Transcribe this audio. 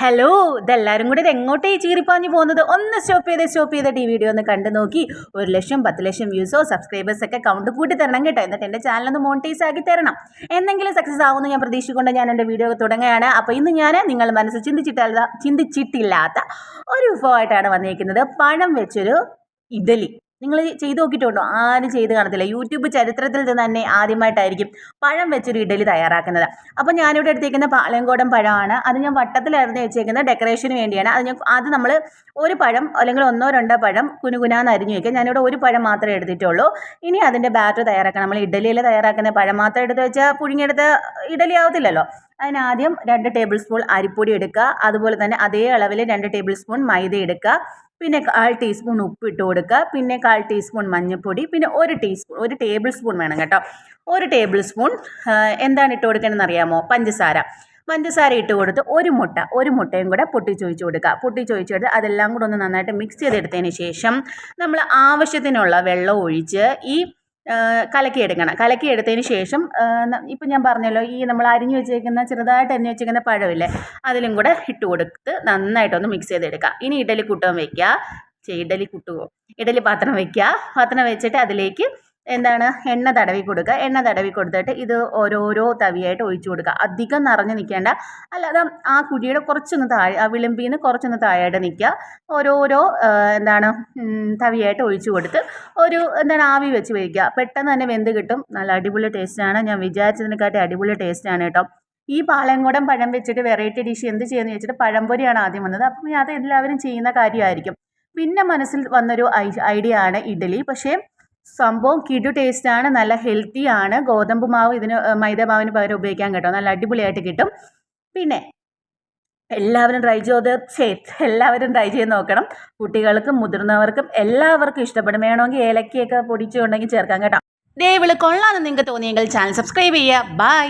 Hello ഇതെല്ലാവരും കൂടി ഇത് എങ്ങോട്ടേ ചീറിപ്പാഞ്ഞു പോകുന്നത്? ഒന്ന് സ്റ്റോപ്പ് ചെയ്ത് സ്റ്റോപ്പ് ചെയ്തിട്ട് ഈ വീഡിയോ ഒന്ന് കണ്ടു നോക്കി. ഒരു ലക്ഷം പത്ത് ലക്ഷം വ്യൂസോ സബ്സ്ക്രൈബേഴ്സ് ഒക്കെ കൗണ്ട് കൂട്ടി തരണം കേട്ടോ. എന്നിട്ട് എന്റെ ചാനൽ ഒന്ന് മോണിറ്റൈസ് ആക്കി തരണം. എന്തെങ്കിലും സക്സസ് ആവുമെന്ന് ഞാൻ പ്രതീക്ഷിച്ചുകൊണ്ട് ഞാൻ എന്റെ വീഡിയോ തുടങ്ങുകയാണ്. അപ്പോൾ ഇന്ന് ഞാൻ നിങ്ങൾ മനസ്സ് ചിന്തിച്ചിട്ടില്ല ചിന്തിച്ചിട്ടില്ലാത്ത ഒരു വിഭവമായിട്ടാണ് വന്നിരിക്കുന്നത്. പണം വെച്ചൊരു ഇഡലി. നിങ്ങൾ ചെയ്ത് നോക്കിയിട്ടുണ്ടോ? ആരും ചെയ്ത് കാണത്തില്ല. യൂട്യൂബ് ചരിത്രത്തിൽ തന്നെ ആദ്യമായിട്ടായിരിക്കും പഴം വെച്ചൊരു ഇഡലി തയ്യാറാക്കുന്നത്. അപ്പോൾ ഞാനിവിടെ എടുത്തേക്കുന്ന പാലങ്കോടൻ പഴമാണ്. അത് ഞാൻ വട്ടത്തിലായിരുന്നു വെച്ചേക്കുന്നത്. ഡെക്കറേഷന് വേണ്ടിയാണ്. അത് ഞാൻ അത് നമ്മൾ ഒരു പഴം അല്ലെങ്കിൽ ഒന്നോ രണ്ടോ പഴം കുനുകുനാന്ന് അരിഞ്ഞു വയ്ക്കുക ഞാനിവിടെ ഒരു പഴം മാത്രമേ എടുത്തിട്ടുള്ളൂ. ഇനി അതിന്റെ ബാറ്റർ തയ്യാറാക്കണം. നമ്മൾ ഇഡലിയിൽ തയ്യാറാക്കുന്ന പഴം മാത്രം എടുത്ത് വെച്ചാൽ പുഴുങ്ങിയെടുത്ത് ഇഡലി ആവത്തില്ലല്ലോ. അതിനാദ്യം രണ്ട് ടേബിൾ സ്പൂൺ അരിപ്പൊടി എടുക്കുക. അതുപോലെ തന്നെ അതേ അളവിൽ രണ്ട് ടേബിൾ സ്പൂൺ മൈദ എടുക്കുക. പിന്നെ കാൽ ടീസ്പൂൺ ഉപ്പ് ഇട്ട് കൊടുക്കുക. പിന്നെ കാൽ ടീസ്പൂൺ മഞ്ഞൾപ്പൊടി. പിന്നെ ഒരു ടീസ്പൂൺ ഒരു ടേബിൾ സ്പൂൺ വേണം കേട്ടോ. ഒരു ടേബിൾ സ്പൂൺ എന്താണ് ഇട്ട് കൊടുക്കേണ്ടതെന്ന് അറിയാമോ? പഞ്ചസാര. പഞ്ചസാര ഇട്ട് കൊടുത്ത് ഒരു മുട്ട ഒരു മുട്ടയും കൂടെ പൊട്ടിച്ചൊഴിച്ച് കൊടുക്കുക. പൊട്ടിച്ചൊഴിച്ച് കൊടുത്ത് അതെല്ലാം കൂടെ ഒന്ന് നന്നായിട്ട് മിക്സ് ചെയ്തെടുത്തതിന് ശേഷം നമ്മൾ ആവശ്യത്തിനുള്ള വെള്ളം ഒഴിച്ച് ഈ കലക്കിയെടുക്കണം. കലക്കിയെടുത്തതിന് ശേഷം ഇപ്പം ഞാൻ പറഞ്ഞല്ലോ ഈ നമ്മൾ അരിഞ്ഞു വെച്ചേക്കുന്ന ചെറുതായിട്ട് അരിഞ്ഞു വെച്ചേക്കുന്ന പഴമില്ലേ അതിലും കൂടെ ഇട്ട് കൊടുത്ത് നന്നായിട്ടൊന്ന് മിക്സ് ചെയ്തെടുക്കുക ഇനി ഇഡലി കുട്ടം വയ്ക്കുക. ഇഡലി കുട്ടുവോ? ഇഡലി പാത്രം വയ്ക്കുക. പാത്രം വെച്ചിട്ട് അതിലേക്ക് എന്താണ്? എണ്ണ തടവി കൊടുക്കുക. എണ്ണ തടവി കൊടുത്തിട്ട് ഇത് ഓരോരോ തവിയായിട്ട് ഒഴിച്ചു കൊടുക്കുക. അധികം നിറഞ്ഞു നിൽക്കേണ്ട. അല്ലാതെ ആ കുഴിയുടെ കുറച്ചൊന്ന് താഴെ ആ വിളിമ്പിൽ നിന്ന് കുറച്ചൊന്ന് താഴെയായിട്ട് നിൽക്കുക. ഓരോരോ എന്താണ് തവിയായിട്ട് ഒഴിച്ചു കൊടുത്ത് ഒരു എന്താണ് ആവി വെച്ച് വയ്ക്കുക പെട്ടെന്ന് തന്നെ വെന്ത് കിട്ടും. നല്ല അടിപൊളി ടേസ്റ്റാണ് ഞാൻ വിചാരിച്ചതിനെക്കാട്ടി അടിപൊളി ടേസ്റ്റാണ് കേട്ടോ. ഈ പാളയംകുടം പഴം വെച്ചിട്ട് വെറൈറ്റി ഡിഷ് എന്ത് ചെയ്യുമെന്ന് വെച്ചിട്ട് പഴംപൊരിയാണ് ആദ്യം വന്നത്. അപ്പം അത് എല്ലാവരും ചെയ്യുന്ന കാര്യമായിരിക്കും. പിന്നെ മനസ്സിൽ വന്നൊരു ഐഡിയ ആണ് ഇഡ്ഡലി പക്ഷേ സംഭവം കിടു ടേസ്റ്റ് ആണ് നല്ല ഹെൽത്തി ആണ്. ഗോതമ്പ് മാവ് ഇതിന് മൈദ മാവിന് പകരം ഉപയോഗിക്കാൻ കേട്ടോ. നല്ല അടിപൊളിയായിട്ട് കിട്ടും. പിന്നെ എല്ലാവരും ട്രൈ ചെയ്ത് എല്ലാവരും ട്രൈ ചെയ്ത് നോക്കണം. കുട്ടികൾക്കും മുതിർന്നവർക്കും എല്ലാവർക്കും ഇഷ്ടപ്പെടും. വേണമെങ്കിൽ ഏലക്കയൊക്കെ പൊടിച്ചുകൊണ്ടെങ്കിൽ ചേർക്കാം കേട്ടോ. ദേ വിളി കൊള്ളാമെന്ന് നിങ്ങൾക്ക് തോന്നിയെങ്കിൽ ചാനൽ സബ്സ്ക്രൈബ് ചെയ്യുക. ബൈ